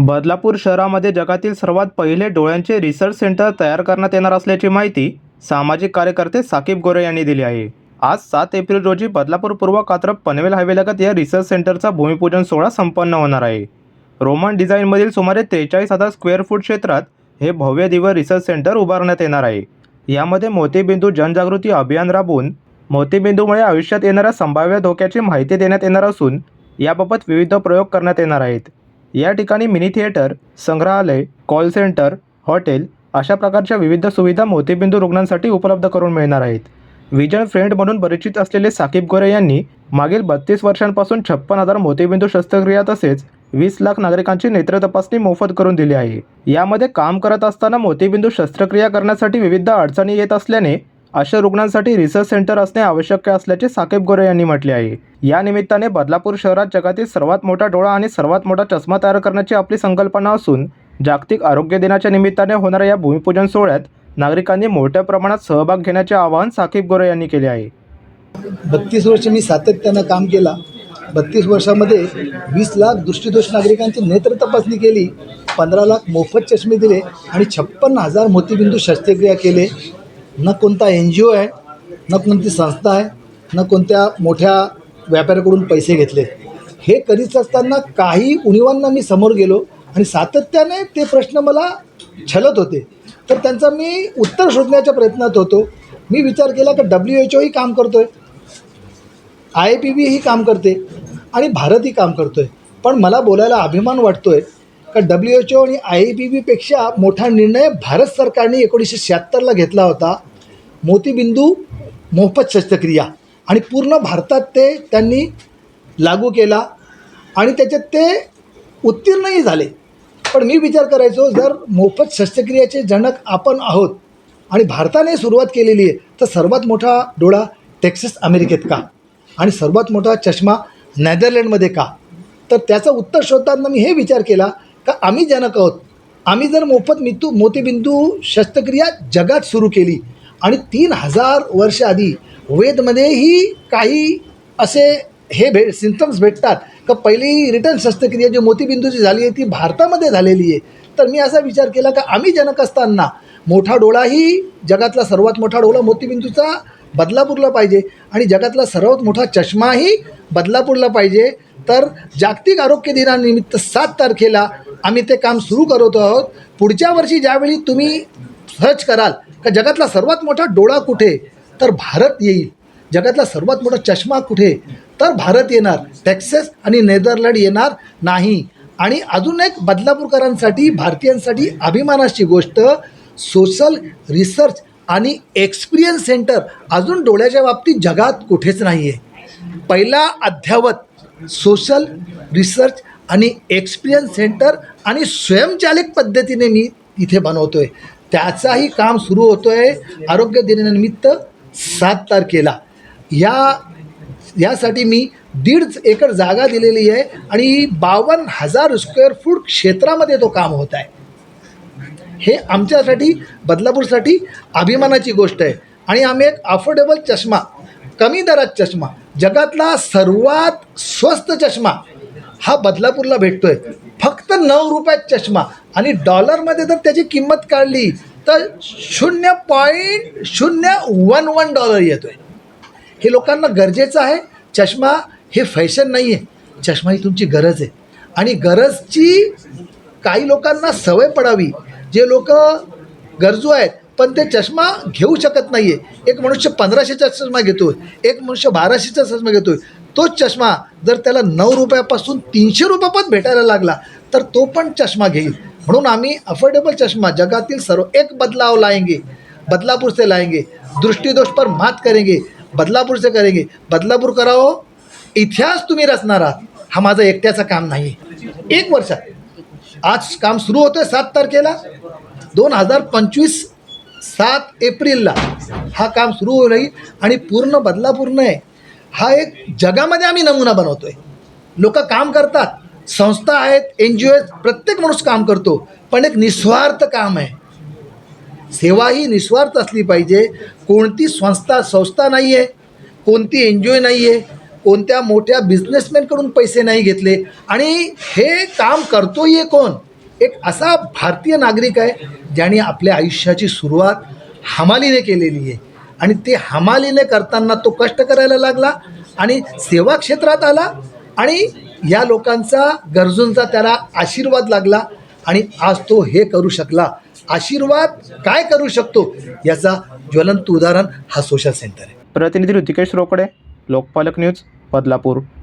बदलापूर शहरामध्ये जगातील सर्वात पहिले डोळ्यांचे रिसर्च सेंटर तयार करण्यात येणार असल्याची माहिती सामाजिक कार्यकर्ते साकीब गोरे यांनी दिली आहे. आज सात एप्रिल रोजी बदलापूर पूर्व कात्रप पनवेल हायवेलगत या रिसर्च सेंटरचा भूमिपूजन सोहळा संपन्न होणार आहे. रोमन डिझाईनमधील सुमारे त्रेचाळीस हजार स्क्वेअर फूट क्षेत्रात हे भव्य दिव्य रिसर्च सेंटर उभारण्यात येणार आहे. यामध्ये मोतीबिंदू जनजागृती अभियान राबवून मोतीबिंदूमुळे आयुष्यात येणाऱ्या संभाव्य धोक्याची माहिती देण्यात येणार असून याबाबत विविध प्रयोग करण्यात येणार आहेत. या ठिकाणी मिनी थिएटर संग्रहालय कॉल सेंटर हॉटेल अशा प्रकारच्या विविध सुविधा मोतीबिंदू रुग्णांसाठी उपलब्ध करून मिळणार आहेत. विजन फ्रेंड म्हणून परिचित असलेले साकीब गोरे यांनी मागील बत्तीस वर्षांपासून छप्पन हजार मोतीबिंदू शस्त्रक्रिया तसेच वीस लाख नागरिकांची नेत्र तपासणी मोफत करून दिली आहे. यामध्ये काम करत असताना मोतीबिंदू शस्त्रक्रिया करण्यासाठी विविध अडचणी येत असल्याने अशा रुग्णांसाठी रिसर्च सेंटर असणे आवश्यक असल्याचे साकेब गोरे यांनी म्हटले आहे. या निमित्ताने बदलापूर शहरात जगातील सर्वात मोठा डोळा आणि सर्वात मोठा चष्मा तयार करण्याची आपली संकल्पना असून जागतिक आरोग्य दिनाच्या निमित्ताने होणाऱ्या या भूमिपूजन सोहळ्यात नागरिकांनी मोठ्या प्रमाणात सहभाग घेण्याचे आवाहन साकीब गोरे यांनी केले आहे. बत्तीस वर्ष मी सातत्यानं काम केला. बत्तीस वर्षामध्ये वीस लाख दृष्टीदोष नागरिकांची नेत्र तपासणी केली पंधरा लाख मोफत चष्मे दिले आणि छप्पन हजार मोतीबिंदू शस्त्रक्रिया केले. न कोणता एन जी ओ आहे न कोणती संस्था आहे न कोणत्या मोठ्या व्यापाऱ्याकडून पैसे घेतले. हे करीत असताना काही उणीवांना मी समोर गेलो आणि सातत्याने ते प्रश्न मला छलत होते. तर त्यांचा मी उत्तर शोधण्याच्या प्रयत्नात होतो. मी विचार केला की डब्ल्यू एच ओही काम करतो आहे आय पी बी ही काम करते आणि भारतही काम करतो आहे पण मला बोलायला अभिमान वाटतो आहे का डब्ल्यू एच ओ आणि आय पी बीपेक्षा मोठा निर्णय भारत सरकारने एकोणीसशे शहात्तरला घेतला होता. मोतीबिंदू मोफत शस्त्रक्रिया. आणि पूर्ण भारतात ते त्यांनी लागू केला. आणि त्याच्यात ते उत्तीर्णही झाले. पण मी विचार करायचो जर मोफत शस्त्रक्रियेचे जनक आपण आहोत आणि भारताने सुरुवात केलेली आहे तर सर्वात मोठा डोळा टेक्सस अमेरिकेत का? आणि सर्वात मोठा चष्मा नेदरलँडमध्ये का? तर त्याचं उत्तर शोधताना मी हे विचार केला का आम्ही जनक आहोत? आम्ही जर मोफत मितू मोतीबिंदू शस्त्रक्रिया जगात सुरू केली आणि तीन हजार वर्ष आधी वेदमध्येही काही असे हे भे सिम्टम्स भेटतात का पहिली रिटर्न शस्त्रक्रिया जी मोतीबिंदूची झाली आहे ती भारतामध्ये झालेली आहे. तर मी असा विचार केला का आम्ही जनक असताना मोठा डोळाही जगातला सर्वात मोठा डोळा मोतीबिंदूचा बदलापूरला पाहिजे आणि जगातला सर्वात मोठा चष्माही बदलापूरला पाहिजे. तर जागतिक आरोग्य दिनानिमित्त सात तारखेला आम्ही ते काम सुरू करत आहोत. पुढच्या वर्षी ज्यावेळी तुम्ही सर्च कराल का जगातला सर्वात मोठा डोळा कुठे? तर भारत येईल. जगातला सर्वात मोठा चष्मा कुठे? तर भारत येणार. टेक्सेस आणि नेदरलँड येणार नाही. आणि अजून एक बदलापूरकरांसाठी भारतीयांसाठी अभिमानाची गोष्ट सोशल रिसर्च आणि एक्सपिरियन्स सेंटर अजून डोळ्याच्या बाबतीत जगात कुठेच नाही आहे पहिला अध्यावत सोशल रिसर्च आणि एक्सपिरियन्स सेंटर आणि स्वयंचालित पद्धतीने मी इथे बनवतो आहे त्याचाही काम सुरू होतो आहे आरोग्य दिनानिमित्त सात तारखेला. या यासाठी मी दीड एकर जागा दिलेली आहे आणि बावन्न हजार स्क्वेअर फूट क्षेत्रामध्ये तो काम होत आहे. हे आमच्यासाठी बदलापूरसाठी अभिमानाची गोष्ट आहे. आणि आम्ही एक अफोर्डेबल चष्मा कमी दरात चष्मा जगातला सर्वात स्वस्त चष्मा हा बदलापूरला भेटतो आहे फक्त नऊ रुपयात चष्मा. आणि डॉलरमध्ये जर त्याची किंमत काढली तर शून्य पॉईंट शून्य वन वन डॉलर येतो आहे हे लोकांना गरजेचं आहे. चष्मा हे फॅशन नाही आहे चष्मा ही तुमची गरज आहे. आणि गरजची काही लोकांना सवय पडावी. जे लोक गरजू आहेत पण ते चष्मा घेऊ शकत नाही आहे एक मनुष्य पंधराशेचा चष्मा घेतो एक मनुष्य बाराशेचा चष्मा घेतो तोच चष्मा जर त्याला नऊ रुपयापासून तीनशे रुपयापर्यंत भेटायला लागला तर तो पण चष्मा घेईल. म्हणून आम्ही अफोर्डेबल चष्मा जगातील सर्व एक बदलाव लाएंगे बदलापूर से लाएंगे दृष्टिदोष पर मात करेंगे बदलापूर से करेंगे. बदलापूर करावं इतिहास तुम्ही रचणार आहात. हा माझा एकट्याचं काम नाही एक वर्षात आज काम सुरू होतं आहे सात तारखेला. दोन हजार पंचवीस सात एप्रिलला हा काम सुरू होईल आणि पूर्ण बदलापूर्ण आहे हा एक जगामध्ये आम्ही नमुना बनवतो आहे लोक काम करतात संस्था आहेत एन जी ओ आहेत प्रत्येक माणूस काम करतो पण एक निस्वार्थ काम आहे. सेवा ही निस्वार्थ असली पाहिजे. कोणती संस्था संस्था नाही आहे कोणती एन जी ओ नाही आहे कोणत्या मोठ्या बिझनेसमॅनकडून पैसे नाही घेतले आणि हे काम करतोय कोण? एक असा भारतीय नागरिक आहे ज्याने आपल्या आयुष्याची सुरुवात हमालीने केलेली आहे. आणि ते हमालीने करताना तो कष्ट करायला लागला आणि सेवा क्षेत्रात आला आणि या लोकांचा गरजूंचा त्याला आशीर्वाद लागला आणि आज तो हे करू शकला. आशीर्वाद काय करू शकतो याचा ज्वलंत उदाहरण हा सोशल सेंटर आहे. प्रतिनिधी ऋतिकेश रोकडे लोकपालक न्यूज बदलापूर.